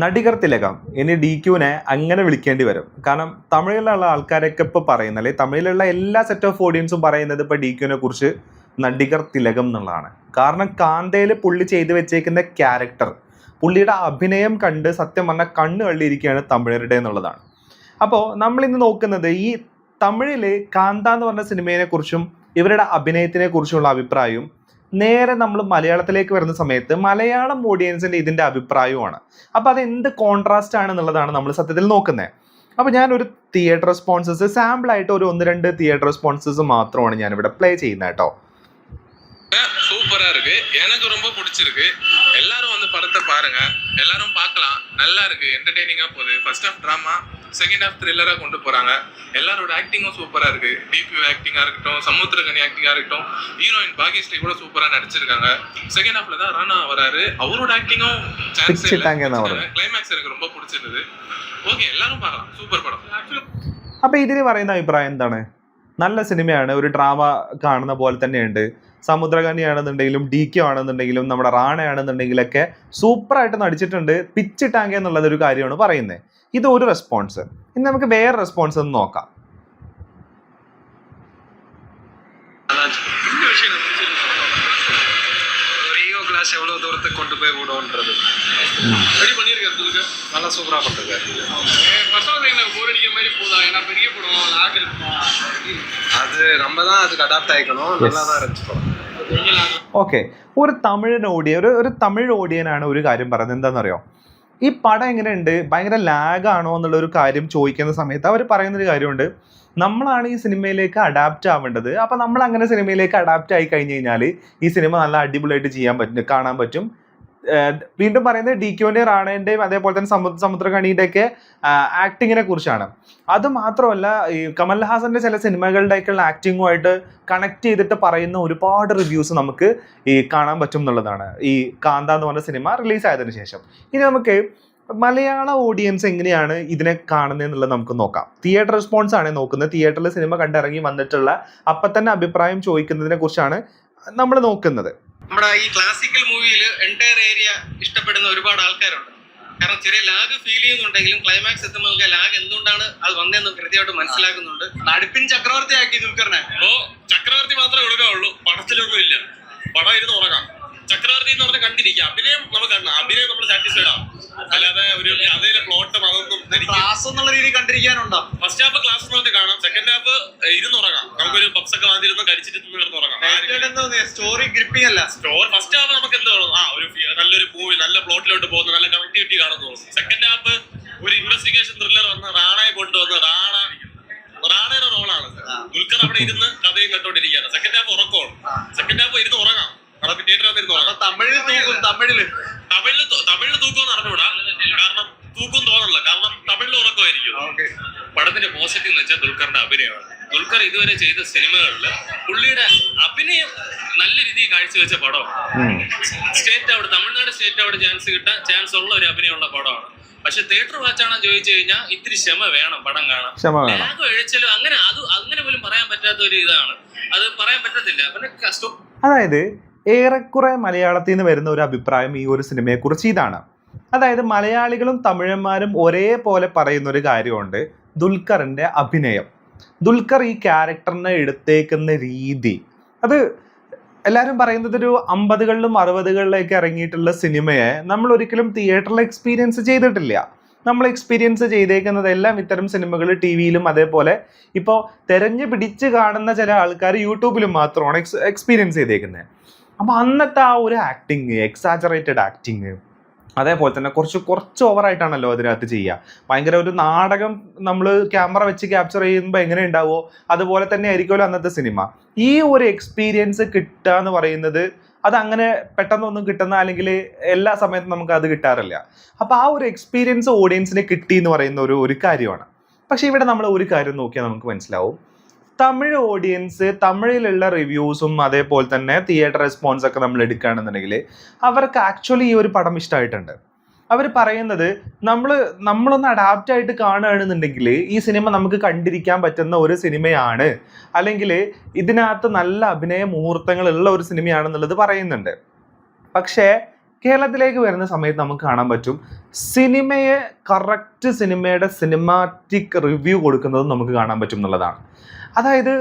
നടികർ തിലകം ഇനി ഡി ക്യൂനെ അങ്ങനെ വിളിക്കേണ്ടി വരും. കാരണം തമിഴിലുള്ള ആൾക്കാരൊക്കെ ഇപ്പോൾ പറയുന്ന അല്ലെങ്കിൽ തമിഴിലുള്ള എല്ലാ സെറ്റ് ഓഫ് ഓഡിയൻസും പറയുന്നത് ഇപ്പോൾ ഡി ക്യൂനെ കുറിച്ച് നടികർ തിലകം എന്നുള്ളതാണ്. കാരണം കാന്തയിൽ പുള്ളി ചെയ്തു വെച്ചേക്കുന്ന ക്യാരക്ടർ പുള്ളിയുടെ അഭിനയം കണ്ട് സത്യം പറഞ്ഞ കണ്ണ് കള്ളിയിരിക്കുകയാണ് തമിഴരുടെ എന്നുള്ളതാണ്. അപ്പോൾ നമ്മൾ ഇന്ന് നോക്കുന്നത് ഈ തമിഴിൽ കാന്ത എന്ന് പറഞ്ഞ സിനിമയെ കുറിച്ചും ഇവരുടെ അഭിനയത്തിനെ കുറിച്ചുള്ള അഭിപ്രായവും നേരെ നമ്മൾ മലയാളത്തിലേക്ക് വരുന്ന സമയത്ത് മലയാളം ഓഡിയൻസിന്റെ ഇതിന്റെ അഭിപ്രായവുമാണ് അപ്പൊ അത് എന്ത് കോൺട്രാസ്റ്റ് ആണ് എന്നുള്ളതാണ് നമ്മൾ സത്യത്തിൽ നോക്കുന്നത് അപ്പൊ ഞാൻ ഒരു തിയേറ്റർ റെസ്പോൺസസ് സാമ്പിൾ ആയിട്ട് ഒരു ഒന്ന് രണ്ട് തിയേറ്റർ റെസ്പോൺസസ് മാത്രമാണ് ഞാൻ ഇവിടെ പ്ലേ ചെയ്യുന്നത് കേട്ടോ சூப்பரா இருக்கு எனக்கு ரொம்ப பிடிச்சிருக்கு எல்லாரும் வந்து படத்தை பாருங்க எல்லாரும் பார்க்கலாம் நல்லா இருக்கு என்டர்டெய்னிங்கா போகுது first half drama second half த்ரில்லரா கொண்டு போறாங்க எல்லாரோட ஆக்டிங்கும் சூப்பரா இருக்கு டிபியூ ஆக்டிங்கா இருக்கட்டும் சமுத்திரகனி ஆக்டிங்கா இருக்கட்டும் ஹீரோயின் பாகியஸ்ரீ கூட சூப்பரா நடிச்சிருக்காங்க செகண்ட் ஹாஃப்ல தான் ராணா வராரு அவரோட ஆக்டிங்கும் சான்ஸ் பிச்சிட்டாங்கன்னு அவரு. கிளைமேக்ஸ் எனக்கு ரொம்ப பிடிச்சிருந்தது ஓகே எல்லாரும் பார்க்கலாம் சூப்பர் படம் അപ്പൊ ഇതിന് പറയുന്ന അഭിപ്രായം എന്താണ് നല്ല സിനിമയാണ് ഒരു ഡ്രാമ കാണുന്ന പോലെ തന്നെയുണ്ട് സമുദ്രകന്യാണെന്നുണ്ടെങ്കിലും ഡി കെ ആണെന്നുണ്ടെങ്കിലും നമ്മുടെ റാണയാണെന്നുണ്ടെങ്കിലൊക്കെ സൂപ്പറായിട്ട് നടിച്ചിട്ടുണ്ട് പിച്ചിട്ടാങ്ക എന്നുള്ളത് ഒരു കാര്യമാണ് പറയുന്നത് ഇത് ഒരു റെസ്പോൺസ് ഇനി നമുക്ക് വേറെ റെസ്പോൺസ് ഒന്ന് നോക്കാം இந்த விஷயம் எனக்கு பிடிச்சிருக்கு. ஒரு ஈகோ கிளாஸ் எவ்வளோ தூரத்துக்கு கொண்டு போய் விடும்ன்றது ரெடி பண்ணியிருக்காரு துலுக்கு நல்லா சூப்பராக பண்ணிருக்காரு ஃபர்ஸ்ட் ஹாஃப் எனக்கு போர் அடிக்கிற மாதிரி போதா ஏன்னா பெரிய படம் லாக் இருக்கும் அது நம்ம தான் அதுக்கு அடாப்ட் ஆகிக்கணும் நல்லா தான் இருந்துச்சு படம் கொஞ்சம் lag ഓക്കെ ഒരു തമിഴൻ ഓഡിയൻ ഒരു ഒരു തമിഴ് ഓഡിയനാണ് ഒരു കാര്യം പറയുന്നത്. എന്താണെന്നറിയോ? ഈ പടം എങ്ങനെയുണ്ട്? ഭയങ്കര ലാഗ് ആണോ എന്നുള്ള ഒരു കാര്യം ചോദിക്കുന്ന സമയത്ത് അവർ പറയുന്നൊരു കാര്യമുണ്ട്. നമ്മളാണ് ഈ സിനിമയിലേക്ക് അഡാപ്റ്റ് ആവേണ്ടത്. അപ്പം നമ്മൾ അങ്ങനെ സിനിമയിലേക്ക് അഡാപ്റ്റ് ആയി കഴിഞ്ഞ് കഴിഞ്ഞാൽ ഈ സിനിമ നല്ല അടിപൊളിയായിട്ട് ചെയ്യാൻ പറ്റും കാണാൻ പറ്റും. വീണ്ടും പറയുന്നത് ഡി ക്യുവിന്റെയും റാണേന്റെയും അതേപോലെ തന്നെ സമു സമുദ്രകണിയുടെ ഒക്കെ ആക്ടിങ്ങിനെ കുറിച്ചാണ്. അത് മാത്രമല്ല ഈ കമൽഹാസന്റെ ചില സിനിമകളുടെയൊക്കെയുള്ള ആക്ടിങ്ങുമായിട്ട് കണക്ട് ചെയ്തിട്ട് പറയുന്ന ഒരുപാട് റിവ്യൂസ് നമുക്ക് ഈ കാണാൻ പറ്റും എന്നുള്ളതാണ്. ഈ കാന്ത എന്ന് പറഞ്ഞ സിനിമ റിലീസ് ആയതിനു ശേഷം. ഇനി നമുക്ക് മലയാള ഓഡിയൻസ് എങ്ങനെയാണ് ഇതിനെ കാണുന്നത് എന്നുള്ളത് നമുക്ക് നോക്കാം. തിയേറ്റർ റെസ്പോൺസ് ആണ് നോക്കുന്നത്. തിയേറ്ററിൽ സിനിമ കണ്ടിറങ്ങി വന്നിട്ടുള്ള അപ്പം തന്നെ അഭിപ്രായം ചോദിക്കുന്നതിനെ കുറിച്ചാണ് നമ്മൾ നോക്കുന്നത്. നമ്മുടെ ഈ ക്ലാസിക്കൽ മൂവിയിൽ എന്റയർ ഏരിയ ഇഷ്ടപ്പെടുന്ന ഒരുപാട് ആൾക്കാരുണ്ട്. കാരണം ചെറിയ ലാഗ് ഫീൽ ചെയ്യുന്നുണ്ടെങ്കിലും ക്ലൈമാക്സ് എത്തുമ്പോൾ നമുക്ക് ലാഗ് എന്തുകൊണ്ടാണ് അത് വന്നതെന്ന് കൃത്യമായിട്ട് മനസ്സിലാക്കുന്നുണ്ട്. നടുപ്പിൻ ചക്രവർത്തി ആക്കി ദുൽഖറിനെ. അപ്പോ ചക്രവർത്തി മാത്രമേ കൊടുക്കാവുള്ളൂ പടത്തിലൊന്നും ഇല്ല. പടം ഇരുന്ന് ഉറങ്ങാം. ചക്രവർത്തി എന്ന് പറഞ്ഞാൽ കണ്ടിരിക്കാം. അഭിനയം നമുക്ക് കാണാം അഭിനയം നമ്മൾ സാറ്റിസ്ഫൈഡ് ആവും അല്ലാതെ ഒരു കഥയിലെ പ്ലോട്ടും അതൊന്നും ക്ലാസ് എന്നുള്ള രീതിയിൽ കണ്ടിരിക്കാനുണ്ടോ? ഫസ്റ്റ് ഹാഫ് ക്ലാസ് നോക്കി കാണാം. സെക്കൻഡ് ഹാഫ് ഇരുന്ന് ഇരുന്നുറങ്ങാം നമുക്കൊരു പപ്സൊക്കെ വാങ്ങിയിരുന്ന് കഴിച്ചിട്ട് തിന്ന് കിടന്നുറങ്ങാം സ്റ്റോറി ഗ്രിപ്പിംഗ് അല്ല. സ്റ്റോറി ഫസ്റ്റ് ഹാഫ് നമുക്ക് എന്ത് തോന്നും? ആ ഒരു നല്ലൊരു മൂവി നല്ല പ്ലോട്ടിലോട്ട് പോകുന്ന നല്ല കണക്ടിവിറ്റി കാണുന്നു. സെക്കൻഡ് ഹാഫ് ഒരു ഇൻവെസ്റ്റിഗേഷൻ ത്രില്ലർ വന്ന് റാണയെ കൊണ്ടുവന്ന് റാണ റാണയുടെ റോളാണ് ദുൽഖർ അവിടെ ഇരുന്ന് കഥയും കണ്ടോണ്ടിരിക്കുകയാണ്. സെക്കൻഡ് ഹാഫ് ഉറക്കമാണ്. സെക്കൻഡ് ഹാഫ് ഇരുന്ന് തിയേറ്ററിൽ ഇരുന്ന് തമിഴിൽ തൂക്കും തമിഴിൽ. തമിഴിൽ തമിഴിൽ തൂക്കം അറിഞ്ഞൂടാ കാരണം തൂക്കം തോന്നില്ല കാരണം തമിഴിൽ ഉറക്കമായിരിക്കും. പടത്തിന്റെ പോസിറ്റീവ് എന്ന് വെച്ചാൽ ദുൽഖറിന്റെ അഭിനയമാണ്. ദുൽഖർ ഇതുവരെ ചെയ്ത സിനിമകളിൽ പുള്ളിയുടെ അഭിനയം നല്ല രീതിയിൽ കാഴ്ചവെച്ച പടമാണ്. സ്റ്റേറ്റ് അവിടെ തമിഴ്നാട് സ്റ്റേറ്റ് അവിടെ ചാൻസ് കിട്ടാൻ ചാൻസ് ഉള്ള ഒരു അഭിനയമുള്ള പടമാണ്. പക്ഷെ തിയേറ്റർ വാച്ചാണോ ചോദിച്ചു കഴിഞ്ഞാൽ ഇത്തിരി ക്ഷമ വേണം പടം കാണാൻ. ക്ഷമ വേണം. ലാഗോ എഴിച്ചലും അങ്ങനെ അത് അങ്ങനെ പോലും പറയാൻ പറ്റാത്ത ഒരു ഇതാണ്. അത് പറയാൻ പറ്റത്തില്ല. പിന്നെ കഷ്ടം. അതായത് ഏറെക്കുറെ മലയാളത്തിൽ നിന്ന് വരുന്ന ഒരു അഭിപ്രായം ഈ ഒരു സിനിമയെക്കുറിച്ച് ഇതാണ്. അതായത് മലയാളികളും തമിഴന്മാരും ഒരേപോലെ പറയുന്ന ഒരു കാര്യമുണ്ട്. ദുൽഖറിന്റെ അഭിനയം. ദുൽഖർ ഈ ക്യാരക്ടറിനെ എടുത്തേക്കുന്ന രീതി. അത് എല്ലാവരും പറയുന്നത് ഒരു അമ്പതുകളിലും അറുപതുകളിലേക്ക് ഇറങ്ങിയിട്ടുള്ള സിനിമയെ നമ്മൾ ഒരിക്കലും തിയേറ്ററിൽ എക്സ്പീരിയൻസ് ചെയ്തിട്ടില്ല. നമ്മൾ എക്സ്പീരിയൻസ് ചെയ്തേക്കുന്നതെല്ലാം ഇത്തരം സിനിമകൾ ടി വിയിലും അതേപോലെ ഇപ്പോൾ തെരഞ്ഞു പിടിച്ച് കാണുന്ന ചില ആൾക്കാർ യൂട്യൂബിലും മാത്രമാണ് എക്സ് എക്സ്പീരിയൻസ് ചെയ്തേക്കുന്നത്. അപ്പോൾ അന്നത്തെ ആ ഒരു ആക്ടിങ് എക്സാജറേറ്റഡ് ആക്ടിങ് അതേപോലെ തന്നെ കുറച്ച് കുറച്ച് ഓവറായിട്ടാണല്ലോ അതിനകത്ത് ചെയ്യുക ഭയങ്കര ഒരു നാടകം നമ്മൾ ക്യാമറ വെച്ച് ക്യാപ്ചർ ചെയ്യുമ്പോൾ എങ്ങനെ ഉണ്ടാവോ അതുപോലെ തന്നെ ആയിരിക്കുമല്ലോ അന്നത്തെ സിനിമ ഈ ഒരു എക്സ്പീരിയൻസ് കിട്ടുക എന്ന് പറയുന്നത് അത് അങ്ങനെ പെട്ടെന്നൊന്നും കിട്ടുന്ന അല്ലെങ്കിൽ എല്ലാ സമയത്തും നമുക്ക് അത് കിട്ടാറില്ല. അപ്പോൾ ആ ഒരു എക്സ്പീരിയൻസ് ഓഡിയൻസിന് കിട്ടി എന്ന് പറയുന്ന ഒരു ഒരു കാര്യമാണ്. പക്ഷേ ഇവിടെ നമ്മൾ ഒരു കാര്യം നോക്കിയാൽ നമുക്ക് മനസ്സിലാവും. തമിഴ് ഓഡിയൻസ് തമിഴിലുള്ള റിവ്യൂസും അതേപോലെ തന്നെ തിയേറ്റർ റെസ്പോൺസ് ഒക്കെ നമ്മൾ എടുക്കുകയാണെന്നുണ്ടെങ്കിൽ അവർക്ക് ആക്ച്വലി ഈ ഒരു പടം ഇഷ്ടമായിട്ടുണ്ട് അവർ പറയുന്നത് നമ്മൾ നമ്മളൊന്ന് അഡാപ്റ്റ് ആയിട്ട് കാണുകയാണെന്നുണ്ടെങ്കിൽ ഈ സിനിമ നമുക്ക് കണ്ടിരിക്കാൻ പറ്റുന്ന ഒരു സിനിമയാണ് അല്ലെങ്കിൽ ഇതിനകത്ത് നല്ല അഭിനയ മുഹൂർത്തങ്ങളുള്ള ഒരു സിനിമയാണെന്നുള്ളത് പറയുന്നുണ്ട്. പക്ഷേ കേരളത്തിലേക്ക് വരുന്ന സമയത്ത് നമുക്ക് കാണാൻ പറ്റും സിനിമയെ കറക്റ്റ് സിനിമയുടെ സിനിമാറ്റിക് റിവ്യൂ കൊടുക്കുന്നതും നമുക്ക് കാണാൻ പറ്റും എന്നുള്ളതാണ്. അതായത്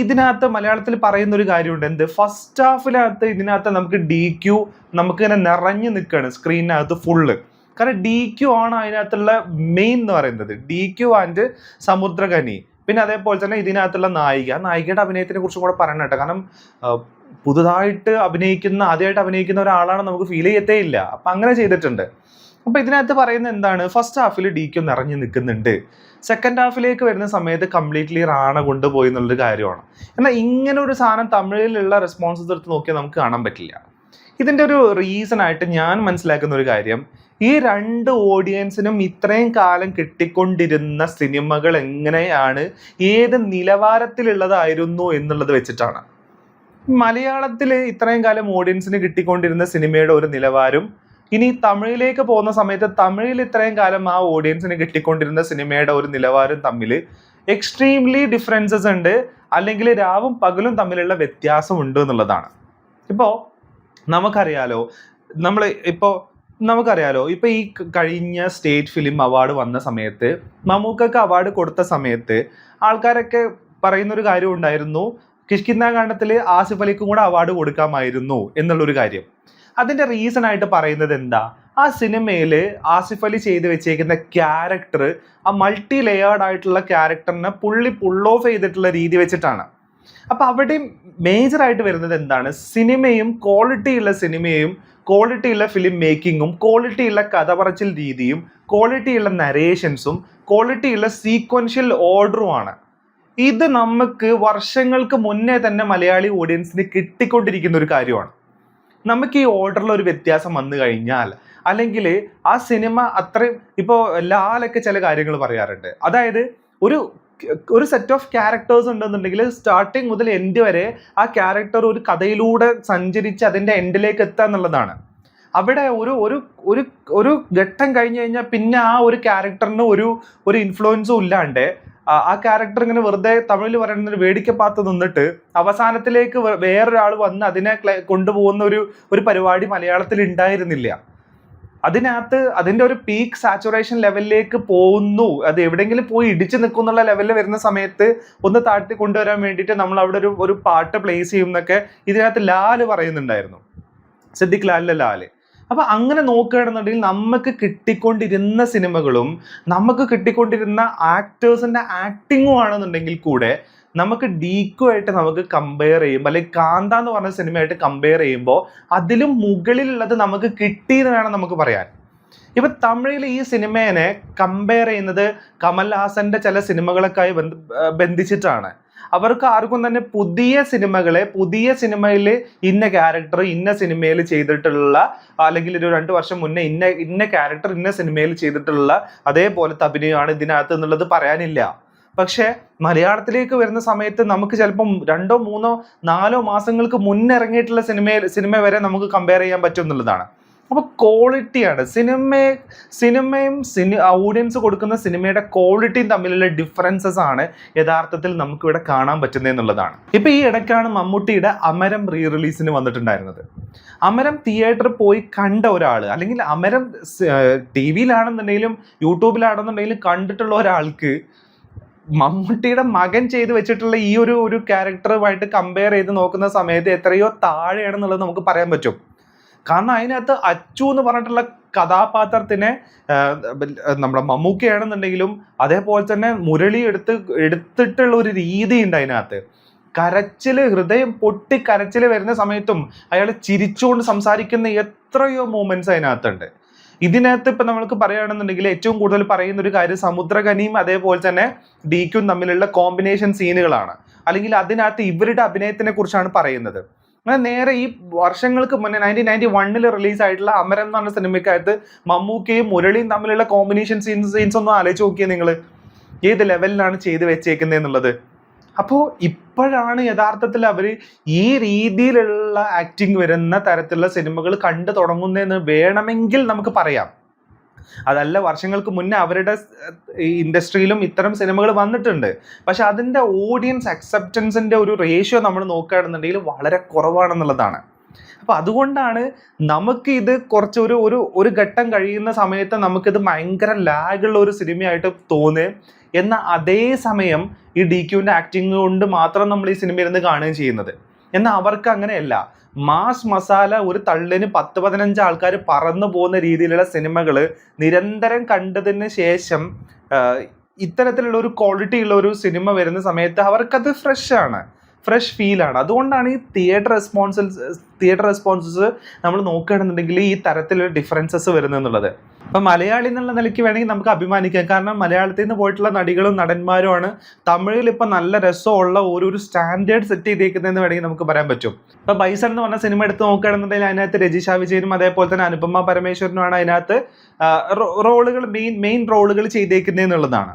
ഇതിനകത്ത് മലയാളത്തിൽ പറയുന്ന ഒരു കാര്യമുണ്ട് എന്ത്? ഫസ്റ്റ് ഹാഫിനകത്ത് ഇതിനകത്ത് നമുക്ക് ഡി ക്യു നമുക്ക് ഇങ്ങനെ നിറഞ്ഞു നിൽക്കുകയാണ് സ്ക്രീനിനകത്ത് ഫുള്ള് കാരണം ഡി ക്യു ആണ് അതിനകത്തുള്ള മെയിൻ എന്ന് പറയുന്നത് ഡി ക്യു ആൻഡ് സമുദ്രകനി പിന്നെ അതേപോലെ തന്നെ ഇതിനകത്തുള്ള നായിക. നായികയുടെ അഭിനയത്തിനെ കുറിച്ചും കൂടെ പറയണം കേട്ടോ. കാരണം പുതുതായിട്ട് അഭിനയിക്കുന്ന ആദ്യമായിട്ട് അഭിനയിക്കുന്ന ഒരാളാണ് നമുക്ക് ഫീൽ ചെയ്യത്തേ ഇല്ല അപ്പം അങ്ങനെ ചെയ്തിട്ടുണ്ട്. അപ്പം ഇതിനകത്ത് പറയുന്നത് എന്താണ്? ഫസ്റ്റ് ഹാഫിൽ ഡി ക്യു നിറഞ്ഞു നിൽക്കുന്നുണ്ട്. സെക്കൻഡ് ഹാഫിലേക്ക് വരുന്ന സമയത്ത് കംപ്ലീറ്റ്ലി റാണ കൊണ്ടുപോയി എന്നുള്ളൊരു കാര്യമാണ്. എന്നാൽ ഇങ്ങനെ ഒരു സാധനം തമിഴിലുള്ള റെസ്പോൺസസ് എടുത്ത് നോക്കിയാൽ നമുക്ക് കാണാൻ പറ്റില്ല. ഇതിന്റെ ഒരു റീസൺ ആയിട്ട് ഞാൻ മനസ്സിലാക്കുന്ന ഒരു കാര്യം ഈ രണ്ട് ഓഡിയൻസിനും ഇത്രയും കാലം കിട്ടിക്കൊണ്ടിരുന്ന സിനിമകൾ എങ്ങനെയാണ് ഏത് നിലവാരത്തിലുള്ളതായിരുന്നു എന്നുള്ളത് വെച്ചിട്ടാണ്. മലയാളത്തിൽ ഇത്രയും കാലം ഓഡിയൻസിന് കിട്ടിക്കൊണ്ടിരുന്ന സിനിമയുടെ ഒരു നിലവാരം ഇനി തമിഴിലേക്ക് പോകുന്ന സമയത്ത് തമിഴിൽ ഇത്രയും കാലം ആ ഓഡിയൻസിന് കിട്ടിക്കൊണ്ടിരുന്ന സിനിമയുടെ ഒരു നിലവാരം തമ്മിൽ എക്സ്ട്രീംലി ഡിഫറൻസസ് ഉണ്ട്. അല്ലെങ്കിൽ രാവും പകലും തമ്മിലുള്ള വ്യത്യാസം ഉണ്ട് എന്നുള്ളതാണ്. ഇപ്പോൾ നമുക്കറിയാലോ നമ്മൾ ഇപ്പോൾ നമുക്കറിയാലോ ഇപ്പൊ ഈ കഴിഞ്ഞ സ്റ്റേറ്റ് ഫിലിം അവാർഡ് വന്ന സമയത്ത് മമ്മൂക്കൊക്കെ അവാർഡ് കൊടുത്ത സമയത്ത് ആൾക്കാരൊക്കെ പറയുന്നൊരു കാര്യം ഉണ്ടായിരുന്നു. കിഷ്കിന്ന കാണ്ഡത്തിൽ ആസിഫ് അലിക്കും കൂടെ അവാർഡ് കൊടുക്കാമായിരുന്നു എന്നുള്ളൊരു കാര്യം. അതിന്റെ റീസൺ ആയിട്ട് പറയുന്നത് എന്താ? ആ സിനിമയിൽ ആസിഫ് അലി ചെയ്ത് വെച്ചേക്കുന്ന ക്യാരക്ടർ ആ മൾട്ടി ലെയേർഡ് ആയിട്ടുള്ള ക്യാരക്ടറിനെ പുള്ളി പുൾ ഓഫ് ചെയ്തിട്ടുള്ള രീതി വെച്ചിട്ടാണ്. അപ്പോൾ അവിടെയും മേജറായിട്ട് വരുന്നത് എന്താണ്? സിനിമയും ക്വാളിറ്റിയുള്ള സിനിമയും ക്വാളിറ്റിയുള്ള ഫിലിം മേക്കിങ്ങും ക്വാളിറ്റിയുള്ള കഥ പറച്ചിൽ രീതിയും ക്വാളിറ്റിയുള്ള നരേഷൻസും ക്വാളിറ്റിയുള്ള സീക്വൻഷ്യൽ ഓർഡറുമാണ് ഇത് നമുക്ക് വർഷങ്ങൾക്ക് മുന്നേ തന്നെ മലയാളി ഓഡിയൻസിന് കിട്ടിക്കൊണ്ടിരിക്കുന്ന ഒരു കാര്യമാണ്. നമുക്ക് ഈ ഓർഡറിൽ ഒരു വ്യത്യാസം വന്നു കഴിഞ്ഞാൽ അല്ലെങ്കിൽ ആ സിനിമ അത്രയും ഇപ്പോൾ ലാലൊക്കെ ചില കാര്യങ്ങൾ പറയാറുണ്ട്. അതായത് ഒരു ഒരു സെറ്റ് ഓഫ് ക്യാരക്ടേഴ്സ് ഉണ്ടെന്നുണ്ടെങ്കിൽ സ്റ്റാർട്ടിങ് മുതൽ എൻഡ് വരെ ആ ക്യാരക്ടർ ഒരു കഥയിലൂടെ സഞ്ചരിച്ച് അതിന്റെ എൻഡിലേക്ക് എത്തുക എന്നുള്ളതാണ്. അവിടെ ഒരു ഒരു ഒരു ഒരു ഘട്ടം കഴിഞ്ഞ് കഴിഞ്ഞാൽ പിന്നെ ആ ഒരു ക്യാരക്ടറിന് ഒരു ഒരു ഇൻഫ്ലുവൻസും ഇല്ലാണ്ട് ആ- ക്യാരക്ടർ ഇങ്ങനെ വെറുതെ തമിഴിൽ പറയുന്ന വേടിക്കപ്പാത്ത് നിന്നിട്ട് അവസാനത്തിലേക്ക് വേറൊരാൾ വന്ന് അതിനെ കൊണ്ടുപോകുന്ന ഒരു ഒരു പരിപാടി മലയാളത്തിൽ ഉണ്ടായിരുന്നില്ല അതിനകത്ത് അതിന്റെ ഒരു പീക്ക് സാച്ചുറേഷൻ ലെവലിലേക്ക് പോകുന്നു. അത് എവിടെയെങ്കിലും പോയി ഇടിച്ചു നിൽക്കും എന്നുള്ള ലെവലിൽ വരുന്ന സമയത്ത് ഒന്ന് താഴ്ത്തി കൊണ്ടുവരാൻ വേണ്ടിയിട്ട് നമ്മൾ അവിടെ ഒരു ഒരു പാട്ട് പ്ലേസ് ചെയ്യുമെന്നൊക്കെ ഇതിനകത്ത് ലാൽ പറയുന്നുണ്ടായിരുന്നു. സിദ്ദിഖ് ലാലിലെ ലാൽ. അപ്പൊ അങ്ങനെ നോക്കുകയാണെന്നുണ്ടെങ്കിൽ നമുക്ക് കിട്ടിക്കൊണ്ടിരുന്ന സിനിമകളും നമുക്ക് കിട്ടിക്കൊണ്ടിരുന്ന ആക്ടേഴ്സിന്റെ ആക്ടിങ്ങും ആണെന്നുണ്ടെങ്കിൽ കൂടെ നമുക്ക് ഡീക്കോ ആയിട്ട് നമുക്ക് കമ്പയർ ചെയ്യുമ്പോൾ അല്ലെങ്കിൽ കാന്ത എന്ന് പറഞ്ഞ സിനിമയായിട്ട് കമ്പയർ ചെയ്യുമ്പോൾ അതിലും മുകളിലുള്ളത് നമുക്ക് കിട്ടി എന്ന് വേണം നമുക്ക് പറയാൻ. ഇപ്പൊ തമിഴിൽ ഈ സിനിമേനെ കമ്പയർ ചെയ്യുന്നത് കമൽഹാസന്റെ ചില സിനിമകളൊക്കെ ആയി ബന്ധിച്ചിട്ടാണ്. അവർക്ക് ആർക്കും തന്നെ പുതിയ സിനിമകളെ പുതിയ സിനിമയിൽ ഇന്ന ക്യാരക്ടർ ഇന്ന സിനിമയിൽ ചെയ്തിട്ടുള്ള അല്ലെങ്കിൽ ഒരു രണ്ട് വർഷം മുന്നേ ഇന്ന ഇന്ന ക്യാരക്ടർ ഇന്ന സിനിമയിൽ ചെയ്തിട്ടുള്ള അതേപോലത്തെ അഭിനയമാണ് ഇതിനകത്ത് എന്നുള്ളത് പറയാനില്ല. പക്ഷേ മലയാളത്തിലേക്ക് വരുന്ന സമയത്ത് നമുക്ക് ചിലപ്പം രണ്ടോ മൂന്നോ നാലോ മാസങ്ങൾക്ക് മുന്നിറങ്ങിയിട്ടുള്ള സിനിമയിൽ സിനിമ വരെ നമുക്ക് കമ്പയർ ചെയ്യാൻ പറ്റും എന്നുള്ളതാണ്. അപ്പോൾ ക്വാളിറ്റിയാണ് സിനിമ സിനിമയും സിനി ഓഡിയൻസ് കൊടുക്കുന്ന സിനിമയുടെ ക്വാളിറ്റിയും തമ്മിലുള്ള ഡിഫറൻസസ് ആണ് യഥാർത്ഥത്തിൽ നമുക്കിവിടെ കാണാൻ പറ്റുന്നത് എന്നുള്ളതാണ്. ഇപ്പൊ ഈ ഇടയ്ക്കാണ് മമ്മൂട്ടിയുടെ അമരം റീ റിലീസിന് വന്നിട്ടുണ്ടായിരുന്നത്. അമരം തിയേറ്ററിൽ പോയി കണ്ട ഒരാൾ അല്ലെങ്കിൽ അമരം ടി വിയിലാണെന്നുണ്ടെങ്കിലും യൂട്യൂബിലാണെന്നുണ്ടെങ്കിലും കണ്ടിട്ടുള്ള ഒരാൾക്ക് മമ്മൂട്ടിയുടെ മകൻ ചെയ്ത് വെച്ചിട്ടുള്ള ഈ ഒരു ഒരു ക്യാരക്ടറുമായിട്ട് കമ്പയർ ചെയ്ത് നോക്കുന്ന സമയത്ത് എത്രയോ താഴെയാണെന്നുള്ളത് നമുക്ക് പറയാൻ പറ്റും. കാരണം അതിനകത്ത് അച്ചു എന്ന് പറഞ്ഞിട്ടുള്ള കഥാപാത്രത്തിനെ നമ്മുടെ മമ്മൂക്കയാണെന്നുണ്ടെങ്കിലും അതേപോലെ തന്നെ മുരളി എടുത്ത് എടുത്തിട്ടുള്ള ഒരു രീതി ഉണ്ട് അതിനകത്ത്. കരച്ചിൽ ഹൃദയം പൊട്ടി കരച്ചിൽ വരുന്ന സമയത്തും അയാൾ ചിരിച്ചുകൊണ്ട് സംസാരിക്കുന്ന എത്രയോ മൂമെന്റ്സ് അതിനകത്തുണ്ട്. ഇതിനകത്ത് ഇപ്പൊ നമ്മൾക്ക് പറയുകയാണെന്നുണ്ടെങ്കിൽ ഏറ്റവും കൂടുതൽ പറയുന്ന ഒരു കാര്യം സമുദ്രകനിയും അതേപോലെ തന്നെ ഡിക്കും തമ്മിലുള്ള കോമ്പിനേഷൻ സീനുകളാണ് അല്ലെങ്കിൽ അതിനകത്ത് ഇവരുടെ അഭിനയത്തിനെ കുറിച്ചാണ് പറയുന്നത്. അങ്ങനെ നേരെ ഈ വർഷങ്ങൾക്ക് മുന്നേ നയന്റീൻ നയന്റി വണ്ണിൽ റിലീസ് ആയിട്ടുള്ള അമരം എന്ന് പറഞ്ഞ സിനിമയ്ക്കകത്ത് മമ്മൂക്കയും മുരളിയും തമ്മിലുള്ള കോമ്പിനേഷൻ സീൻസ് സീൻസ് ഒന്ന് ആലോചിച്ച് നോക്കിയേ നിങ്ങൾ ഏത് ലെവലിലാണ് ചെയ്ത് വെച്ചേക്കുന്നത് എന്നുള്ളത്. അപ്പോൾ ഇപ്പോഴാണ് യഥാർത്ഥത്തിൽ അവർ ഈ രീതിയിലുള്ള ആക്ടിങ് വരുന്ന തരത്തിലുള്ള സിനിമകൾ കണ്ടു തുടങ്ങുന്നതെന്ന് വേണമെങ്കിൽ നമുക്ക് പറയാം. അതല്ല വർഷങ്ങൾക്ക് മുന്നേ അവരുടെ ഇൻഡസ്ട്രിയിലും ഇത്തരം സിനിമകൾ വന്നിട്ടുണ്ട്. പക്ഷെ അതിന്റെ ഓഡിയൻസ് അക്സെപ്റ്റൻസിന്റെ ഒരു റേഷ്യോ നമ്മൾ നോക്കുകയാണെന്നുണ്ടെങ്കിൽ വളരെ കുറവാണെന്നുള്ളതാണ്. അപ്പോൾ അതുകൊണ്ടാണ് നമുക്ക് ഇത് കുറച്ചൊരു ഒരു ഒരു ഘട്ടം കഴിയുന്ന സമയത്ത് നമുക്കിത് ഭയങ്കര ലാഗുള്ള ഒരു സിനിമയായിട്ട് തോന്നുക എന്ന അതേ സമയം ഈ ഡി ക്യൂവിന്റെ ആക്ടിങ് കൊണ്ട് മാത്രം നമ്മൾ ഈ സിനിമ ഇരുന്ന് കാണുകയും ചെയ്യുന്നത്. എന്നാൽ അവർക്ക് അങ്ങനെയല്ല. മാസ് മസാല ഒരു തള്ളിന് പത്ത് പതിനഞ്ച് ആൾക്കാർ പറന്നു പോകുന്ന രീതിയിലുള്ള സിനിമകൾ നിരന്തരം കണ്ടതിന് ശേഷം ഇത്തരത്തിലുള്ള ഒരു ക്വാളിറ്റി ഉള്ള ഒരു സിനിമ വരുന്ന സമയത്ത് അവർക്കത് ഫ്രഷ് ആണ്. ഫ്രഷ് ഫീലാണ് അതുകൊണ്ടാണ് ഈ തിയേറ്റർ റെസ്പോൺസസ് തിയേറ്റർ റെസ്പോൺസസ് നമ്മൾ നോക്കുകയാണെന്നുണ്ടെങ്കിൽ ഈ തരത്തിലുള്ള ഡിഫറൻസസ് വരുന്നത് എന്നുള്ളത്. അപ്പം മലയാളി എന്നുള്ള നിലയ്ക്ക് വേണമെങ്കിൽ നമുക്ക് അഭിമാനിക്കാം. കാരണം മലയാളത്തിൽ നിന്ന് പോയിട്ടുള്ള നടികളും നടന്മാരുമാണ് തമിഴിൽ ഇപ്പം നല്ല രസമുള്ള ഒരു സ്റ്റാൻഡേർഡ് സെറ്റ് ചെയ്തേക്കുന്നതെന്ന് വേണമെങ്കിൽ നമുക്ക് പറയാൻ പറ്റും. ഇപ്പം ബൈസൺ എന്ന് പറഞ്ഞ സിനിമ എടുത്ത് നോക്കുകയാണെന്നുണ്ടെങ്കിൽ അതിനകത്ത് രജിഷാ വിജയനും അതേപോലെ തന്നെ അനുപമ പരമേശ്വരനുമാണ് അതിനകത്ത് റോളുകൾ മെയിൻ മെയിൻ റോളുകൾ ചെയ്തേക്കുന്നതെന്നുള്ളതാണ്.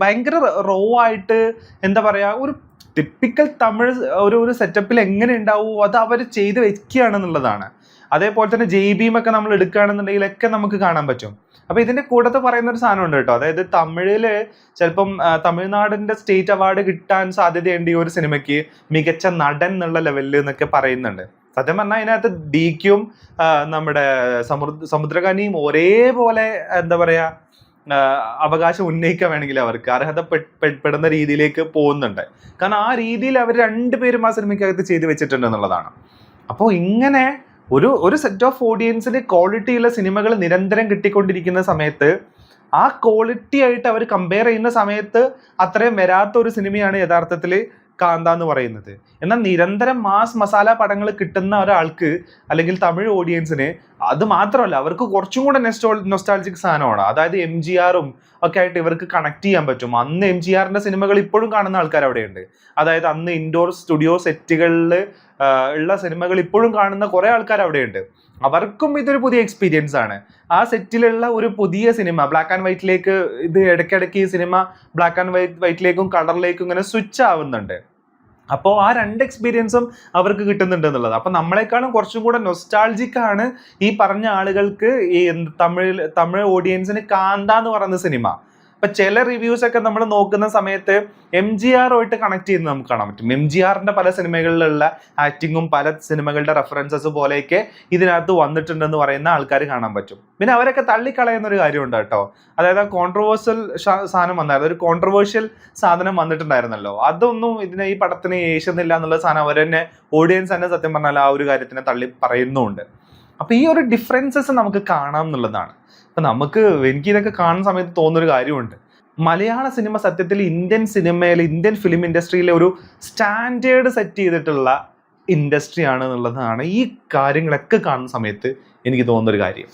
ഭയങ്കര റോ ആയിട്ട് എന്താ പറയുക ഒരു ടിപ്പിക്കൽ തമിഴ് ഒരു ഒരു സെറ്റപ്പിൽ എങ്ങനെ ഉണ്ടാവുമോ അത് അവർ ചെയ്ത് വെക്കുകയാണെന്നുള്ളതാണ് അതേപോലെ തന്നെ ജെയ് ബീമൊക്കെ നമ്മൾ എടുക്കുകയാണെന്നുണ്ടെങ്കിൽ ഒക്കെ നമുക്ക് കാണാൻ പറ്റും. അപ്പൊ ഇതിന്റെ കൂടത്ത് പറയുന്ന ഒരു സാധനം ഉണ്ട് കേട്ടോ. അതായത് തമിഴിൽ ചിലപ്പം തമിഴ്നാടിന്റെ സ്റ്റേറ്റ് അവാർഡ് കിട്ടാൻ സാധ്യതയുണ്ട് ഈ ഒരു സിനിമയ്ക്ക് മികച്ച നടൻ എന്നുള്ള ലെവലിൽ എന്നൊക്കെ പറയുന്നുണ്ട്. സത്യം പറഞ്ഞാൽ അതിനകത്ത് ഡിക്കും നമ്മുടെ സമുദ്ര സമുദ്രകാനിയും ഒരേപോലെ എന്താ പറയാ അവകാശം ഉന്നയിക്കാൻ വേണമെങ്കിൽ അവർക്ക് അർഹത പെ- പെ- പെടുന്ന രീതിയിലേക്ക് പോകുന്നുണ്ട്. കാരണം ആ രീതിയിൽ അവർ രണ്ടുപേരും ആ സിനിമയ്ക്കകത്ത് ചെയ്തു വെച്ചിട്ടുണ്ട് എന്നുള്ളതാണ്. അപ്പോൾ ഇങ്ങനെ ഒരു ഒരു സെറ്റ് ഓഫ് ഓഡിയൻസിന് ക്വാളിറ്റിയുള്ള സിനിമകൾ നിരന്തരം കിട്ടിക്കൊണ്ടിരിക്കുന്ന സമയത്ത് ആ ക്വാളിറ്റി ആയിട്ട് അവർ കമ്പയർ ചെയ്യുന്ന സമയത്ത് അത്രയും വരാത്ത ഒരു സിനിമയാണ് യഥാർത്ഥത്തിൽ കാന്ത എന്ന് പറയുന്നത്. എന്നാൽ നിരന്തരം മാസ് മസാല പടങ്ങൾ കിട്ടുന്ന ഒരാൾക്ക് അല്ലെങ്കിൽ തമിഴ് ഓഡിയൻസിന് അത് മാത്രമല്ല അവർക്ക് കുറച്ചും കൂടെ നെസ്റ്റോൾ നൊസ്റ്റാൾജിക് സാധനമാണ്. അതായത് എം ജി ആറും ഒക്കെ ആയിട്ട് ഇവർക്ക് കണക്ട് ചെയ്യാൻ പറ്റും. അന്ന് എം ജി ആറിന്റെ സിനിമകൾ ഇപ്പോഴും കാണുന്ന ആൾക്കാർ അവിടെയുണ്ട്. അതായത് അന്ന് ഇൻഡോർ സ്റ്റുഡിയോ സെറ്റുകളിൽ ഉള്ള സിനിമകൾ ഇപ്പോഴും കാണുന്ന കുറെ ആൾക്കാർ അവിടെയുണ്ട്. അവർക്കും ഇതൊരു പുതിയ എക്സ്പീരിയൻസ് ആണ്. ആ സെറ്റിലുള്ള ഒരു പുതിയ സിനിമ ബ്ലാക്ക് ആൻഡ് വൈറ്റിലേക്ക് ഇത് ഇടയ്ക്കിടയ്ക്ക് ഈ സിനിമ ബ്ലാക്ക് ആൻഡ് വൈറ്റ് വൈറ്റിലേക്കും കളറിലേക്കും ഇങ്ങനെ സ്വിച്ച് ആവുന്നുണ്ട്. അപ്പോൾ ആ രണ്ട് എക്സ്പീരിയൻസും അവർക്ക് കിട്ടുന്നുണ്ട് എന്നുള്ളത്. അപ്പോൾ നമ്മളെക്കാളും കുറച്ചും കൂടെ നൊസ്റ്റാൾജിക്കാണ് ഈ പറഞ്ഞ ആളുകൾക്ക് ഈ തമിഴിൽ തമിഴ് ഓഡിയൻസിന് കാന്ത എന്ന് പറയുന്ന സിനിമ ഇപ്പൊ ചില റിവ്യൂസ് ഒക്കെ നമ്മൾ നോക്കുന്ന സമയത്ത് എം ജി ആറുമായിട്ട് കണക്ട് ചെയ്യുന്നത് നമുക്ക് കാണാൻ പറ്റും. എം ജി ആറിന്റെ പല സിനിമകളിലുള്ള ആക്ടിങ്ങും പല സിനിമകളുടെ റെഫറൻസസ് പോലെയൊക്കെ ഇതിനകത്ത് വന്നിട്ടുണ്ടെന്ന് പറയുന്ന ആൾക്കാർ കാണാൻ പറ്റും. പിന്നെ അവരൊക്കെ തള്ളിക്കളയുന്ന ഒരു കാര്യമുണ്ട് കേട്ടോ. അതായത് ആ കോൺട്രവേഴ്സ്യൽ സാധനം വന്നായിരുന്നു. ഒരു കോൺട്രവേഴ്ഷ്യൽ സാധനം വന്നിട്ടുണ്ടായിരുന്നല്ലോ. അതൊന്നും ഇതിനെ ഈ പടത്തിന് ഏശുന്നില്ല എന്നുള്ള സാധനം അവർ തന്നെ ഓഡിയൻസ് തന്നെ സത്യം പറഞ്ഞാൽ ആ ഒരു കാര്യത്തിനെ തള്ളി പറയുന്നുമുണ്ട് അപ്പൊ ഈ ഒരു ഡിഫറൻസസ് നമുക്ക് കാണാം എന്നുള്ളതാണ്. അപ്പൊ നമുക്ക് എനിക്ക് ഇതൊക്കെ കാണുന്ന സമയത്ത് തോന്നുന്നൊരു കാര്യമുണ്ട്. മലയാള സിനിമ സത്യത്തിൽ ഇന്ത്യൻ സിനിമയിൽ ഇന്ത്യൻ ഫിലിം ഇൻഡസ്ട്രിയിലെ ഒരു സ്റ്റാൻഡേർഡ് സെറ്റ് ചെയ്തിട്ടുള്ള ഇൻഡസ്ട്രി ആണ് എന്നുള്ളതാണ് ഈ കാര്യങ്ങളൊക്കെ കാണുന്ന സമയത്ത് എനിക്ക് തോന്നുന്നൊരു കാര്യം.